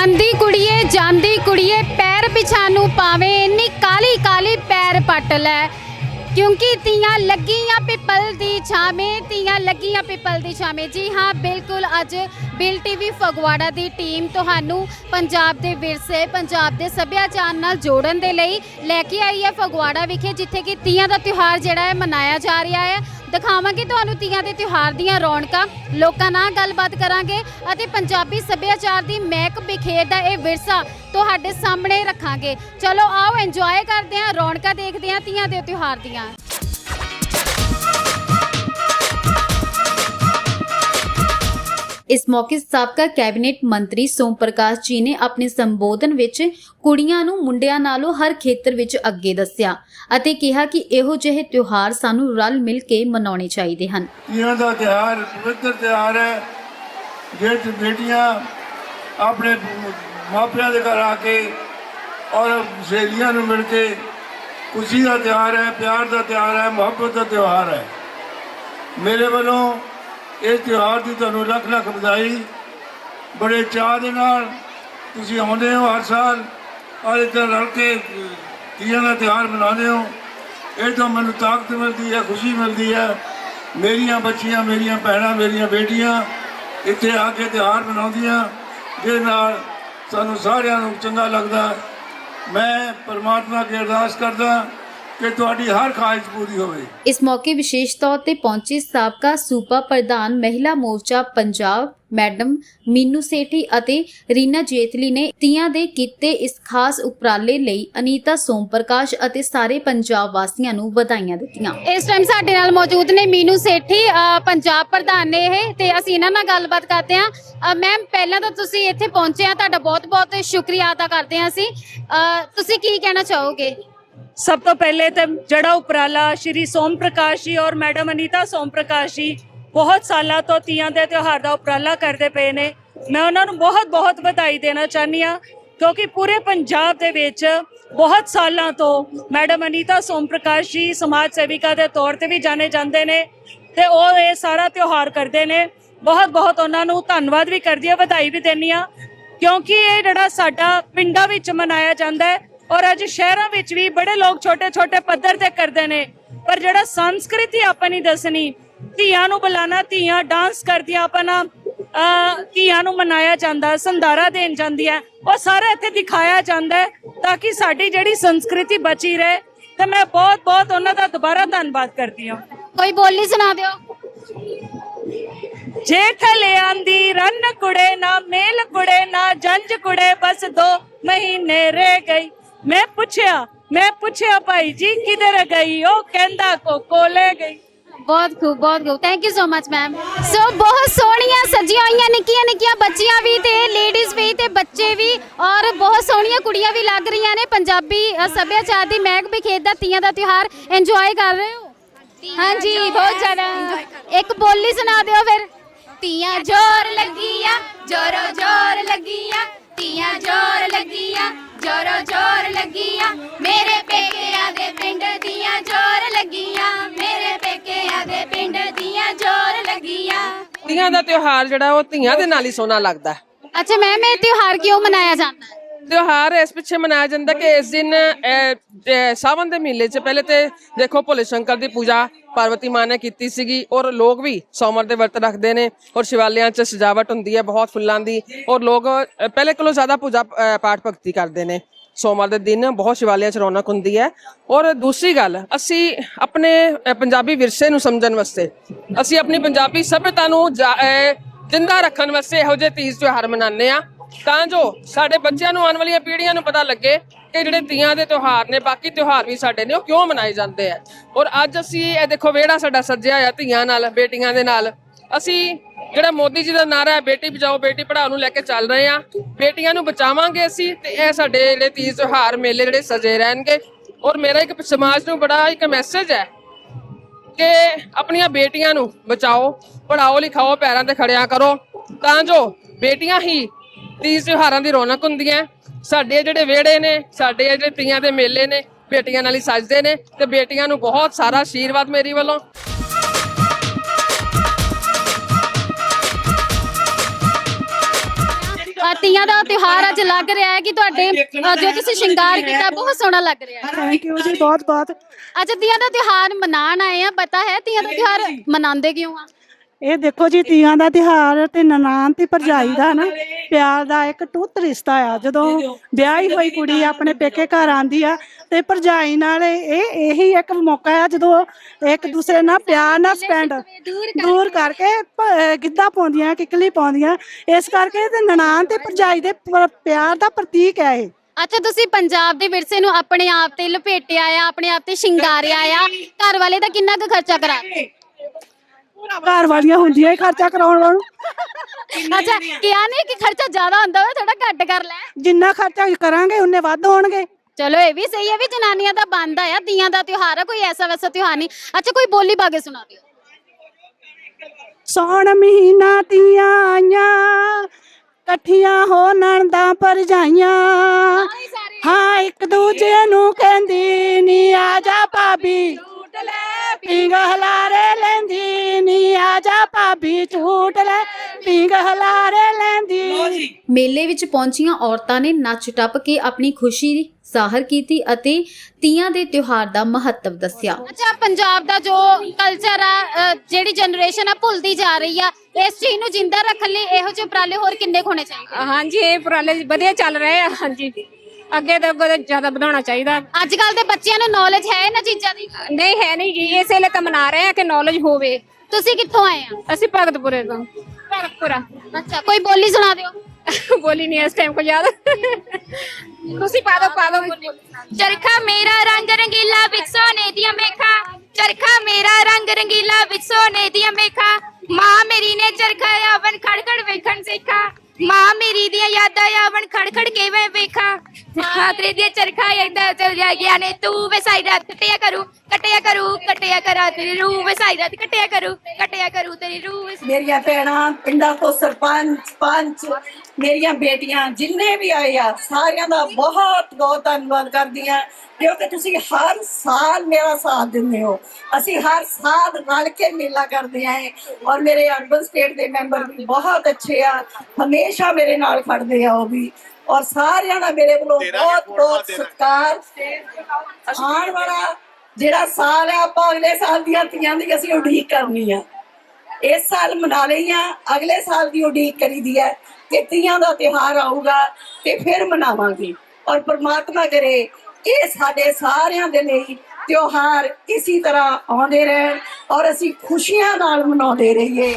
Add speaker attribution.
Speaker 1: ਆਂਦੀ ਕੁੜੀਏ, ਜਾਂਦੀ ਕੁੜੀਏ, ਪੈਰ ਪਿਛਾਨੂੰ ਪਾਵੇ, ਇੰਨੀ ਕਾਲੀ ਕਾਲੀ ਪੈਰ ਪੱਟ ਲੈ। ਕਿਉਂਕਿ ਤੀਆਂ ਲੱਗੀਆਂ ਪਿੱਪਲ ਦੀ ਛਾਵੇਂ ਤੀਆਂ ਲੱਗੀਆਂ ਪਿੱਪਲ ਦੀ ਛਾਵੇਂ। ਜੀ ਹਾਂ, ਬਿਲਕੁਲ ਅੱਜ ਬਿਲ ਟੀਵੀ ਫਗਵਾੜਾ ਦੀ ਟੀਮ ਤੁਹਾਨੂੰ ਪੰਜਾਬ ਦੇ ਵਿਰਸੇ, ਪੰਜਾਬ ਦੇ ਸੱਭਿਆਚਾਰ ਨਾਲ ਜੋੜਨ ਦੇ ਲਈ ਲੈ ਕੇ ਆਈ ਹੈ ਫਗਵਾੜਾ ਵਿਖੇ, ਜਿੱਥੇ ਕਿ ਤੀਆਂ ਦਾ ਤਿਉਹਾਰ ਜਿਹੜਾ ਹੈ ਮਨਾਇਆ ਜਾ ਰਿਹਾ ਹੈ। ਦਿਖਾਵਾਂਗੇ ਤੁਹਾਨੂੰ ਤੀਆਂ ਦੇ ਤਿਉਹਾਰ ਦੀਆਂ ਰੌਣਕਾਂ। ਲੋਕਾਂ ਨਾਲ ਗੱਲਬਾਤ ਕਰਾਂਗੇ ਅਤੇ ਪੰਜਾਬੀ ਸੱਭਿਆਚਾਰ ਦੀ ਮਹਿਕ ਬਿਖੇਰਦਾ ਇਹ ਵਿਰਸਾ ਤੁਹਾਡੇ ਸਾਹਮਣੇ ਰੱਖਾਂਗੇ। ਚਲੋ ਆਓ ਇੰਜੋਏ ਕਰਦੇ ਹਾਂ, ਰੌਣਕਾਂ ਦੇਖਦੇ ਹਾਂ ਤੀਆਂ ਦੇ ਤਿਉਹਾਰ ਦੀਆਂ। ਇਸ ਮੌਕੇ ਸਾਬਕਾ ਕੈਬਨਿਟ ਮੰਤਰੀ ਸੋਮ ਪ੍ਰਕਾਸ਼ ਜੀ ਨੇ ਆਪਣੇ ਸੰਬੋਧਨ ਵਿੱਚ ਕੁੜੀਆਂ ਨੂੰ ਮੁੰਡਿਆਂ ਨਾਲੋਂ ਹਰ ਖੇਤਰ ਵਿੱਚ ਅੱਗੇ ਦੱਸਿਆ ਅਤੇ ਕਿਹਾ ਕਿ ਇਹੋ ਜਿਹੇ ਤਿਉਹਾਰ ਸਾਨੂੰ ਰਲ ਮਿਲ ਕੇ ਮਨਾਉਣੇ ਚਾਹੀਦੇ ਹਨ।
Speaker 2: ਤੀਆਂ ਦਾ ਤਿਉਹਾਰ ਪਵਿੱਤਰ ਤਿਉਹਾਰ ਹੈ ਜਿਸ ਬੇਟੀਆਂ ਆਪਣੇ ਮਾਪਿਆਂ ਦੇ ਘਰ ਆ ਕੇ ਔਰ ਸਹੇਲੀਆਂ ਨੂੰ ਮਿਲ ਕੇ ਖੁਸ਼ੀ ਦਾ ਤਿਉਹਾਰ ਹੈ, ਪਿਆਰ ਦਾ ਤਿਉਹਾਰ ਹੈ, ਮੁਹੱਬਤ ਦਾ ਤਿਉਹਾਰ ਹੈ। ਮੇਰੇ ਵੱਲੋਂ ਇਸ ਤਿਉਹਾਰ ਦੀ ਤੁਹਾਨੂੰ ਲੱਖ ਲੱਖ ਵਧਾਈ। ਬੜੇ ਚਾਅ ਦੇ ਨਾਲ ਤੁਸੀਂ ਆਉਂਦੇ ਹੋ ਹਰ ਸਾਲ। ਔਰ ਇੱਥੇ ਰਲ ਕੇ ਤੀਆਂ ਦਾ ਤਿਉਹਾਰ ਮਨਾਉਂਦੇ ਹੋ। ਇਹ ਤੋਂ ਮੈਨੂੰ ਤਾਕਤ ਮਿਲਦੀ ਹੈ, ਖੁਸ਼ੀ ਮਿਲਦੀ ਹੈ। ਮੇਰੀਆਂ ਬੱਚੀਆਂ, ਮੇਰੀਆਂ ਭੈਣਾਂ, ਮੇਰੀਆਂ ਬੇਟੀਆਂ ਇੱਥੇ ਆ ਕੇ ਤਿਉਹਾਰ ਮਨਾਉਂਦੀਆਂ। ਜਿਹਦੇ ਨਾਲ ਸਾਨੂੰ ਸਾਰਿਆਂ ਨੂੰ ਚੰਗਾ ਲੱਗਦਾ। ਮੈਂ ਪਰਮਾਤਮਾ ਅੱਗੇ ਅਰਦਾਸ ਕਰਦਾ। ਕਿ ਤੁਹਾਡੀ ਹਰ ਖਾਹਿਸ਼ ਪੂਰੀ ਹੋਵੇ।
Speaker 1: ਇਸ ਮੌਕੇ ਵਿਸ਼ੇਸ਼ ਤੌਰ ਤੇ ਪਹੁੰਚੀ ਸਾਬਕਾ ਸੂਬਾ ਪ੍ਰਧਾਨ ਮਹਿਲਾ ਮੋਰਚਾ ਪੰਜਾਬ ਮੈਡਮ ਮੀਨੂ ਸੇਠੀ ਅਤੇ ਰੀਨਾ ਜੇਤਲੀ ਨੇ ਤੀਆਂ ਦੇ ਕੀਤੇ ਇਸ ਖਾਸ ਉਪਰਾਲੇ ਲਈ ਅਨੀਤਾ ਸੋਮ ਪ੍ਰਕਾਸ਼ ਅਤੇ ਸਾਰੇ ਪੰਜਾਬ ਵਾਸੀਆਂ ਨੂੰ ਵਧਾਈਆਂ ਦਿੱਤੀਆਂ। ਇਸ ਟਾਈਮ ਸਾਡੇ ਨਾਲ ਮੌਜੂਦ ਨੇ ਮੀਨੂ ਸੇਠੀ ਪੰਜਾਬ ਪ੍ਰਧਾਨ ਨੇ ਇਹ ਤੇ ਅਸੀਂ ਇਹਨਾਂ ਨਾਲ ਗੱਲਬਾਤ ਕਰਦੇ ਹਾਂ। ਮੈਮ ਪਹਿਲਾਂ ਤਾਂ ਤੁਸੀਂ ਇੱਥੇ ਪਹੁੰਚੇ ਆ ਤੁਹਾਡਾ ਬਹੁਤ-ਬਹੁਤ ਸ਼ੁਕਰੀਆ ਅਦਾ ਕਰਦੇ ਹਾਂ ਅਸੀਂ। ਤੁਸੀਂ ਕੀ ਕਹਿਣਾ ਚਾਹੋਗੇ?
Speaker 3: ਸਭ ਤੋਂ ਪਹਿਲੇ ਤੇ ਜਿਹੜਾ ਉਪਰਾਲਾ ਸ਼੍ਰੀ ਸੋਮ ਪ੍ਰਕਾਸ਼ ਜੀ ਔਰ ਮੈਡਮ ਅਨੀਤਾ ਸੋਮ ਪ੍ਰਕਾਸ਼ ਜੀ ਬਹੁਤ ਸਾਲਾਂ ਤੋਂ ਤੀਆਂ ਦੇ ਤਿਉਹਾਰ ਦਾ ਉਪਰਾਲਾ ਕਰਦੇ ਪਏ ਨੇ, ਮੈਂ ਉਹਨਾਂ ਨੂੰ ਬਹੁਤ ਬਹੁਤ ਵਧਾਈ ਦੇਣਾ ਚਾਹਨੀ ਆ ਕਿਉਂਕਿ ਪੂਰੇ ਪੰਜਾਬ ਦੇ ਵਿੱਚ ਬਹੁਤ ਸਾਲਾਂ ਤੋਂ ਮੈਡਮ ਅਨੀਤਾ ਸੋਮ ਪ੍ਰਕਾਸ਼ ਜੀ ਸਮਾਜ ਸੇਵਿਕਾ ਦੇ ਤੌਰ ਤੇ ਵੀ ਜਾਣੇ ਜਾਂਦੇ ਨੇ ਤੇ ਉਹ ਇਹ ਸਾਰਾ ਤਿਉਹਾਰ ਕਰਦੇ ਨੇ। ਬਹੁਤ ਬਹੁਤ ਉਹਨਾਂ ਨੂੰ ਧੰਨਵਾਦ ਵੀ ਕਰਦੀ ਆ ਵਧਾਈ ਵੀ ਦਿੰਦੀ ਆ ਕਿਉਂਕਿ ਇਹ ਜਿਹੜਾ ਸਾਡਾ ਪਿੰਡਾਂ ਵਿੱਚ ਮਨਾਇਆ ਜਾਂਦਾ ਹੈ ਔਰ ਅੱਜ ਸ਼ਹਿਰਾਂ ਵਿੱਚ ਵੀ ਬੜੇ ਲੋਕ ਛੋਟੇ-ਛੋਟੇ ਪੱਧਰ ਤੇ ਕਰਦੇ ਨੇ। ਪਰ ਜਿਹੜਾ ਸੰਸਕ੍ਰਿਤੀ ਆਪਣੀ ਦੱਸਣੀ ਧੀਆਂ ਨੂੰ ਬੁਲਾਣਾ ਧੀਆਂ ਡਾਂਸ ਕਰਦੀਆਂ ਆਪਣਾ ਧੀਆਂ ਨੂੰ ਮਨਾਇਆ ਜਾਂਦਾ ਸੰਧਾਰਾ ਦੇਣ ਜਾਂਦੀ ਹੈ ਉਹ ਸਾਰਾ ਇੱਥੇ ਦਿਖਾਇਆ ਜਾਂਦਾ ਤਾਂ ਕਿ ਸਾਡੀ ਜਿਹੜੀ ਸੰਸਕ੍ਰਿਤੀ ਬਚੀ ਰਹੇ। ਤੇ ਮੈਂ ਬਹੁਤ-ਬਹੁਤ ਉਹਨਾਂ ਦਾ ਦੁਬਾਰਾ ਧੰਨਵਾਦ ਕਰਦੀ ਹਾਂ।
Speaker 1: ਕੋਈ ਬੋਲੀ ਸੁਣਾ ਦਿਓ।
Speaker 3: ਜੇਠ ਲਿਆਂਦੀ ਰਨ ਕੁੜੇ ਨਾ ਮੇਲ ਕੁੜੇ ਨਾ ਜੰਜ ਕੁੜੇ ਬਸ ਦੋ ਮਹੀਨੇ ਰਹਿ ਗਈ। ਮੈਂ ਪੁੱਛਿਆ ਮੈਂ ਪੁੱਛਿਆ ਭਾਈ ਜੀ, ਕਿਧਰ ਗਈ? ਉਹ ਕਹਿੰਦਾ ਕੋਕੋ ਲੈ ਗਈ।
Speaker 1: ਬਹੁਤ ਖੂਬ ਬਹੁਤ ਖੂਬ। Thank you so much ma'am ਸੋ ਬਹੁਤ ਸੋਹਣੀਆਂ ਸਜੀਆਂ ਹੋਈਆਂ ਨਿੱਕੀਆਂ ਨਿੱਕੀਆਂ ਬੱਚੀਆਂ ਵੀ ਤੇ ਲੇਡੀਜ਼ ਵੀ ਤੇ ਬੱਚੇ ਵੀ ਔਰ ਬਹੁਤ ਸੋਹਣੀਆਂ ਕੁੜੀਆਂ ਵੀ ਲੱਗ ਰਹੀਆਂ ਨੇ। ਪੰਜਾਬੀ ਸੱਭਿਆਚਾਰ ਦੀ ਮਹਿਕ ਬਿਖੇਰਦਾ ਤੀਆਂ ਦਾ ਤਿਉਹਾਰ ਇੰਜੋਏ ਕਰ ਰਹੇ ਹੋ? ਹਾਂਜੀ, ਬਹੁਤ ਜ਼ਿਆਦਾ। ਇੱਕ ਬੋਲੀ ਸੁਣਾ ਦਿਓ ਫਿਰ। ਤੀਆਂ ਜੋਰ ਲੱਗੀਆਂ, ਜੋਰੋ ਜੋਰ ਲੱਗੀਆਂ, ਤੀਆਂ ਜੋਰ ਲੱਗੀਆਂ। ਜੋਰੋ ਜੋਰ ਲੱਗੀਆਂ। ਮੇਰੇ ਪੇਕਿਆਂ ਦੇ ਪਿੰਡ ਦੀਆਂ ਜੋਰ ਲੱਗੀਆਂ। ਮੇਰੇ ਪੇਕਿਆਂ ਦੇ ਪਿੰਡ ਦੀਆਂ ਜੋਰ ਲੱਗੀਆਂ।
Speaker 4: ਤੀਆਂ ਦਾ ਤਿਉਹਾਰ ਜਿਹੜਾ ਉਹ ਧੀਆਂ ਦੇ ਨਾਲ ਹੀ ਸੋਹਣਾ ਲੱਗਦਾ। ਹੈ
Speaker 1: ਅੱਛਾ ਮੈਮ ਇਹ ਤਿਉਹਾਰ ਕਿਉਂ ਮਨਾਇਆ ਜਾਂਦਾ? ਹੈ
Speaker 4: ਤਿਉਹਾਰ ਇਸ ਪਿੱਛੇ ਮਨਾਇਆ ਜਾਂਦਾ ਕਿ ਇਸ ਦਿਨ ਅਹ, ਅਹ, ਸਾਵਨ ਦੇ ਮਹੀਨੇ 'ਚ ਪਹਿਲੇ ਤੇ ਦੇਖੋ ਭੋਲੇ ਸ਼ੰਕਰ ਦੀ ਪੂਜਾ ਪਾਰਵਤੀ ਮਾਂ ਨੇ ਕੀਤੀ ਸੀਗੀ ਔਰ ਲੋਕ ਵੀ ਸੋਮਵਾਰ ਦੇ ਵਰਤ ਰੱਖਦੇ ਨੇ ਔਰ ਸ਼ਿਵਾਲਿਆਂ 'ਚ ਸਜਾਵਟ ਹੁੰਦੀ ਹੈ ਬਹੁਤ ਫੁੱਲਾਂ ਦੀ ਔਰ ਲੋਕ ਪਹਿਲੇ ਕੋਲੋਂ ਜ਼ਿਆਦਾ ਪੂਜਾ ਪਾਠ ਭਗਤੀ ਕਰਦੇ ਨੇ। ਸੋਮਵਾਰ ਦੇ ਦਿਨ ਬਹੁਤ ਸ਼ਿਵਾਲਿਆਂ 'ਚ ਰੌਣਕ ਹੁੰਦੀ ਹੈ ਔਰ ਦੂਸਰੀ ਗੱਲ, ਅਸੀਂ ਆਪਣੇ ਪੰਜਾਬੀ ਵਿਰਸੇ ਨੂੰ ਸਮਝਣ ਵਾਸਤੇ, ਅਸੀਂ ਆਪਣੀ ਪੰਜਾਬੀ ਸਭਿਅਤਾ ਨੂੰ ਜਾ- ਜਿੰਦਾ ਰੱਖਣ ਵਾਸਤੇ ਇਹੋ ਜਿਹੇ ਤੀਜ ਤਿਉਹਾਰ ਮਨਾਉਂਦੇ ਆ ਤਾਂ ਜੋ ਸਾਡੇ ਬੱਚਿਆਂ ਨੂੰ ਆਉਣ ਵਾਲੀਆਂ ਪੀੜ੍ਹੀਆਂ ਨੂੰ ਪਤਾ ਲੱਗੇ ਕਿ ਜਿਹੜੇ ਤੀਆਂ ਦੇ ਤਿਉਹਾਰ ਨੇ, ਬਾਕੀ ਤਿਉਹਾਰ ਵੀ ਸਾਡੇ ਨੇ, ਉਹ ਕਿਉਂ ਮਨਾਏ ਜਾਂਦੇ ਆ? ਔਰ ਅੱਜ ਅਸੀਂ ਇਹ ਦੇਖੋ ਵਿਹੜਾ ਸਾਡਾ ਸੱਜਿਆ ਆ ਧੀਆਂ ਨਾਲ, ਬੇਟੀਆਂ ਦੇ ਨਾਲ। ਅਸੀਂ ਜਿਹੜਾ ਮੋਦੀ ਜੀ ਦਾ ਨਾਰਾ ਹੈ, ਬੇਟੀ ਬਚਾਓ ਬੇਟੀ ਪੜਾਓ ਨੂੰ ਲੈ ਕੇ ਚੱਲ ਰਹੇ ਆ ਬੇਟੀਆਂ ਨੂੰ ਬਚਾਵਾਂਗੇ ਅਸੀਂ ਤੇ ਇਹ ਸਾਡੇ ਜਿਹੜੇ ਤੀਜ ਤਿਉਹਾਰ ਮੇਲੇ ਜਿਹੜੇ ਸਜੇ ਰਹਿਣਗੇ। ਔਰ ਮੇਰਾ ਇੱਕ ਸਮਾਜ ਨੂੰ ਬੜਾ ਇੱਕ ਮੈਸੇਜ ਹੈ ਕਿ ਆਪਣੀਆਂ ਬੇਟੀਆਂ ਨੂੰ ਬਚਾਓ ਪੜਾਓ ਲਿਖਾਓ, ਪੈਰਾਂ ਤੇ ਖੜਿਆ ਕਰੋ। ਤਾਂ ਜੋ ਬੇਟੀਆਂ ਹੀ ਤੀਜ ਤਿਉਹਾਰਾਂ ਦੀ ਰੌਣਕ ਹੁੰਦੀਆਂ। ਸਾਡੇ ਜਿਹੜੇ ਵਿਹੜੇ ਨੇ ਸਾਡੇ ਜਿਹੜੇ ਤੀਆਂ ਦੇ ਮੇਲੇ ਨੇ ਬੇਟੀਆਂ ਨਾਲ ਹੀ ਸਜਦੇ ਨੇ ਤੇ ਬੇਟੀਆਂ ਨੂੰ ਬਹੁਤ ਸਾਰਾ ਆਸ਼ੀਰਵਾਦ ਮੇਰੀ ਵੱਲੋਂ।
Speaker 1: ਤੀਆਂ ਦਾ ਤਿਉਹਾਰ ਅੱਜ ਲੱਗ ਰਿਹਾ ਹੈ ਕਿ ਤੁਹਾਡੇ ਜੋ ਤੁਸੀਂ ਸ਼ਿੰਗਾਰ ਕੀਤਾ ਬਹੁਤ ਸੋਹਣਾ ਲੱਗ ਰਿਹਾ ਹੈ।
Speaker 5: ਥੈਂਕ ਯੂ ਜੀ ਬਹੁਤ ਬਹੁਤ
Speaker 1: ਅੱਛਾ ਤੀਆਂ ਦਾ ਤਿਉਹਾਰ ਮਨਾਉਣ ਆਏ ਆ ਪਤਾ ਹੈ ਤੀਆਂ ਦਾ ਤਿਉਹਾਰ ਮਨਾਉਂਦੇ ਕਿਉਂ ਆ?
Speaker 5: ਇਹ ਦੇਖੋ ਜੀ, ਤੀਆਂ ਦਾ ਤਿਹਾਰ ਤੇ ਨਨਾਣ ਤੇ ਭਰਜਾਈ ਦਾ ਨਾ ਪਿਆਰ ਦਾ ਇੱਕ ਟੁੱਤ ਰਿਸ਼ਤਾ ਆ। ਜਦੋਂ ਵਿਆਹੀ ਹੋਈ ਕੁੜੀ ਆਪਣੇ ਪੇਕੇ ਘਰ ਆਂਦੀ ਆ ਤੇ ਭਰਜਾਈ ਨਾਲ ਇਹ, ਇਹੀ ਇੱਕ ਮੌਕਾ ਆ ਜਦੋਂ ਇੱਕ ਦੂਸਰੇ ਨਾਲ ਪਿਆਰ ਨਾਲ ਸਪੈਂਡ ਦੂਰ ਕਰਕੇ ਗਿੱਧਾ ਪਾਉਂਦੀਆਂ, ਕਿਕਲੀ ਪਾਉਂਦੀਆਂ। ਇਸ ਕਰਕੇ ਤੇ ਨਨਾਣ ਤੇ ਭਰਜਾਈ ਦੇ ਪਿਆਰ ਦਾ ਪ੍ਰਤੀਕ ਹੈ ਇਹ।
Speaker 1: ਅੱਛਾ, ਤੁਸੀਂ ਪੰਜਾਬ ਦੇ ਵਿਰਸੇ ਨੂੰ ਆਪਣੇ ਆਪ ਤੇ ਲਪੇਟਿਆ ਆ, ਆਪਣੇ ਆਪ ਤੇ ਸ਼ਿੰਗਾਰਿਆ ਆ। ਘਰ ਵਾਲੇ ਦਾ ਕਿੰਨਾ ਕੁ ਖਰਚਾ ਕਰਾ
Speaker 5: ਘਰ ਵਾਲੀਆਂ ਹੁੰਦੀਆਂ ਹੀ ਖਰਚਾ ਕਰਾਉਣ ਨੂੰ
Speaker 1: ਅੱਛਾ ਕਿਹਾ ਨਹੀਂ ਕਿ ਖਰਚਾ ਜ਼ਿਆਦਾ ਹੁੰਦਾ ਵਾ ਥੋੜਾ ਘੱਟ ਕਰ ਲੈ।
Speaker 5: ਜਿੰਨਾ ਖਰਚਾ ਕਰਾਂਗੇ ਉਨੇ ਵੱਧ ਹੋਣਗੇ।
Speaker 1: ਚਲੋ ਇਹ ਵੀ ਸਹੀ ਹੈ ਵੀ ਜਨਾਨੀਆਂ ਦਾ ਬੰਦ ਆ ਤੀਆਂ ਦਾ ਤਿਉਹਾਰ ਆ ਕੋਈ ਐਸਾ ਵੈਸਾ ਤਿਉਹਾਰ ਨਹੀਂ। ਅੱਛਾ ਕੋਈ ਬੋਲੀ ਪਾ ਕੇ ਸੁਣਾ ਦਿਓ।
Speaker 5: ਸੌਣ ਮਹੀਨਾ ਤੀਆਂ ਆਈਆਂ ਇਕੱਠੀਆਂ ਹੋ ਨਣਦਾਂ ਪਰਜਾਈਆਂ ਹਾਂ ਇੱਕ ਦੂਜੇ ਨੂੰ ਕਹਿੰਦੀ ਨੀ ਆ ਜਾ ਭਾਬੀ। ਝੂਟ ਲੈ ਪਿੰਗ ਹਲਾਰੇ ਲੈਂਦੀ ਨੀ ਆ ਜਾ ਭਾਬੀ ਝੂਟ ਲੈ। ਪਿੰਗ ਹਲਾਰੇ ਲੈਂਦੀ।
Speaker 6: ਮੇਲੇ ਵਿੱਚ ਪਹੁੰਚੀਆਂ ਔਰਤਾਂ ਨੇ ਨੱਚ ਟੱਪ ਕੇ ਆਪਣੀ ਖੁਸ਼ੀ ਜ਼ਾਹਰ ਕੀਤੀ ਅਤੇ ਤੀਆਂ ਦੇ ਤਿਉਹਾਰ ਦਾ ਮਹੱਤਵ ਦੱਸਿਆ।
Speaker 1: ਅੱਛਾ ਪੰਜਾਬ ਦਾ ਜੋ ਕਲਚਰ ਆ ਜਿਹੜੀ ਜਨਰੇਸ਼ਨ ਆ ਭੁੱਲਦੀ ਜਾ ਰਹੀ ਆ ਇਸ ਚੀਜ਼ ਨੂੰ ਜਿੰਦਾ ਰੱਖਣ ਲਈ ਇਹੋ ਜਿਹੇ ਉਪਰਾਲੇ ਹੋਰ ਕਿੰਨੇ ਕੁ ਹੋਣੇ ਚਾਹੀਦੇ?
Speaker 7: ਹਾਂਜੀ ਇਹ ਉਪਰਾਲੇ ਵਧੀਆ ਚੱਲ ਰਹੇ ਆ। ਹਾਂਜੀ। ਅੱਗੇ ਤੋਂ ਅੱਗੇ ਤੋਂ ਜ਼ਿਆਦਾ ਵਧਾਉਣਾ ਚਾਹੀਦਾ।
Speaker 1: ਅੱਜ ਕੱਲ ਦੇ ਬੱਚਿਆਂ ਨੂੰ ਨੌਲੇਜ ਹੈ ਇਹਨਾਂ ਚੀਜ਼ਾਂ ਦੀ?
Speaker 7: ਨਹੀਂ ਹੈ ਨਹੀਂ ਜੀ ਇਸੇ ਲਈ ਤਾਂ ਮਨਾ ਰਹੇ ਆ ਕਿ ਨੌਲੇਜ ਹੋਵੇ।
Speaker 1: ਤੁਸੀਂ ਕਿੱਥੋਂ ਆਏ ਆ?
Speaker 7: ਅਸੀਂ ਭਗਤਪੁਰੇ ਤੋਂ। ਭਗਤਪੁਰਾ।
Speaker 1: ਅੱਛਾ। ਕੋਈ ਬੋਲੀ ਸੁਣਾ ਦਿਓ।
Speaker 7: ਬੋਲੀ ਨਹੀਂ ਇਸ ਟਾਈਮ ਕੋ ਯਾਦ। ਤੁਸੀਂ ਪਾ ਦੋ ਪਾ ਦੋ
Speaker 8: ਚਰਖਾ ਮੇਰਾ ਰੰਗ ਰੰਗੀਲਾ ਵਿੱਚ ਸੋਨੇ ਦੀਆਂ ਮੇਖਾਂ। ਚਰਖਾ ਮੇਰਾ ਰੰਗ ਰੰਗੀਲਾ ਵਿੱਚ ਸੋਨੇ ਦੀਆਂ ਮੇਖਾਂ। ਮਾਂ ਮੇਰੀ ਨੇ ਚਰਖਾ ਆਵਨ ਖੜਖੜ ਵੇਖਣ ਸਿੱਖਾ। ਮਾਂ ਮੇਰੀ ਦੀਆਂ ਯਾਦਾਂ ਆਵਨ ਖੜਖੜ ਕੇ ਮੈਂ ਵੇਖਾਂ। ਮਾਂ ਦੀਆਂ ਚਰਖਾ ਏਦਾਂ ਚੱਲ ਜਾ ਗਿਆ ਨੇ, ਤੂੰ ਵਸਾਈ ਰਾਤ ਕਟਿਆ ਕਰੂ। ਕਟਿਆ ਕਰੂ ਕਟਿਆ ਕਰਾ ਤੇਰੀ ਰੂਹ ਵਸਾਈ ਰਾਤ ਕਟਿਆ ਕਰੂ ਕਟਿਆ ਕਰੂ ਤੇਰੀ ਰੂਹ ਵਸਾਈ।
Speaker 9: ਮੇਰੀਆਂ ਭੈਣਾਂ ਪਿੰਡਾਂ ਤੋਂ ਸਰਪੰਚ ਪੰਚ ਮੇਰੀਆਂ ਬੇਟੀਆਂ ਜਿੰਨੇ ਵੀ ਆਏ ਆ ਸਾਰਿਆਂ ਦਾ ਬਹੁਤ ਬਹੁਤ ਧੰਨਵਾਦ ਕਰਦੀ ਹਾਂ ਕਿਉਂਕਿ ਤੁਸੀਂ ਹਰ ਸਾਲ ਮੇਰਾ ਸਾਥ ਦਿੰਦੇ ਹੋ। ਅਸੀਂ ਹਰ ਸਾਲ ਰਲ ਕੇ ਮੇਲਾ ਕਰਦੇ ਆਏ ਔਰ ਮੇਰੇ ਅਰਬਨ ਸਟੇਟ ਦੇ ਮੈਂਬਰ ਵੀ ਬਹੁਤ ਅੱਛੇ ਆ। ਹਮੇਸ਼ਾ ਮੇਰੇ ਨਾਲ ਖੜਦੇ ਆ ਉਹ ਵੀ। ਔਰ ਸਾਰਿਆਂ ਦਾ ਮੇਰੇ ਵੱਲੋਂ ਬਹੁਤ ਬਹੁਤ ਸਤਿਕਾਰ। ਆਉਣ ਵਾਲਾ ਜਿਹੜਾ ਸਾਲ ਆ, ਆਪਾਂ ਅਗਲੇ ਸਾਲ ਦੀਆਂ ਤੀਆਂ ਦੀ ਅਸੀਂ ਉਡੀਕ ਕਰਨੀ ਆ। ਇਸ ਸਾਲ ਮਨਾ ਲਈ ਆ, ਅਗਲੇ ਸਾਲ ਦੀ ਉਡੀਕ ਕਰੀਦੀ ਹੈ ਕਿ ਤੀਆਂ ਦਾ ਤਿਉਹਾਰ ਆਊਗਾ ਤੇ ਫਿਰ ਮਨਾਵਾਂਗੇ। ਔਰ ਪ੍ਰਮਾਤਮਾ ਕਰੇ, ਇਹ ਸਾਡੇ ਸਾਰਿਆਂ ਦੇ ਲਈ ਤਿਉਹਾਰ ਇਸੇ ਤਰ੍ਹਾਂ ਆਉਂਦੇ ਰਹਿਣ ਔਰ ਅਸੀਂ ਖੁਸ਼ੀਆਂ ਨਾਲ ਮਨਾਉਂਦੇ ਰਹੀਏ।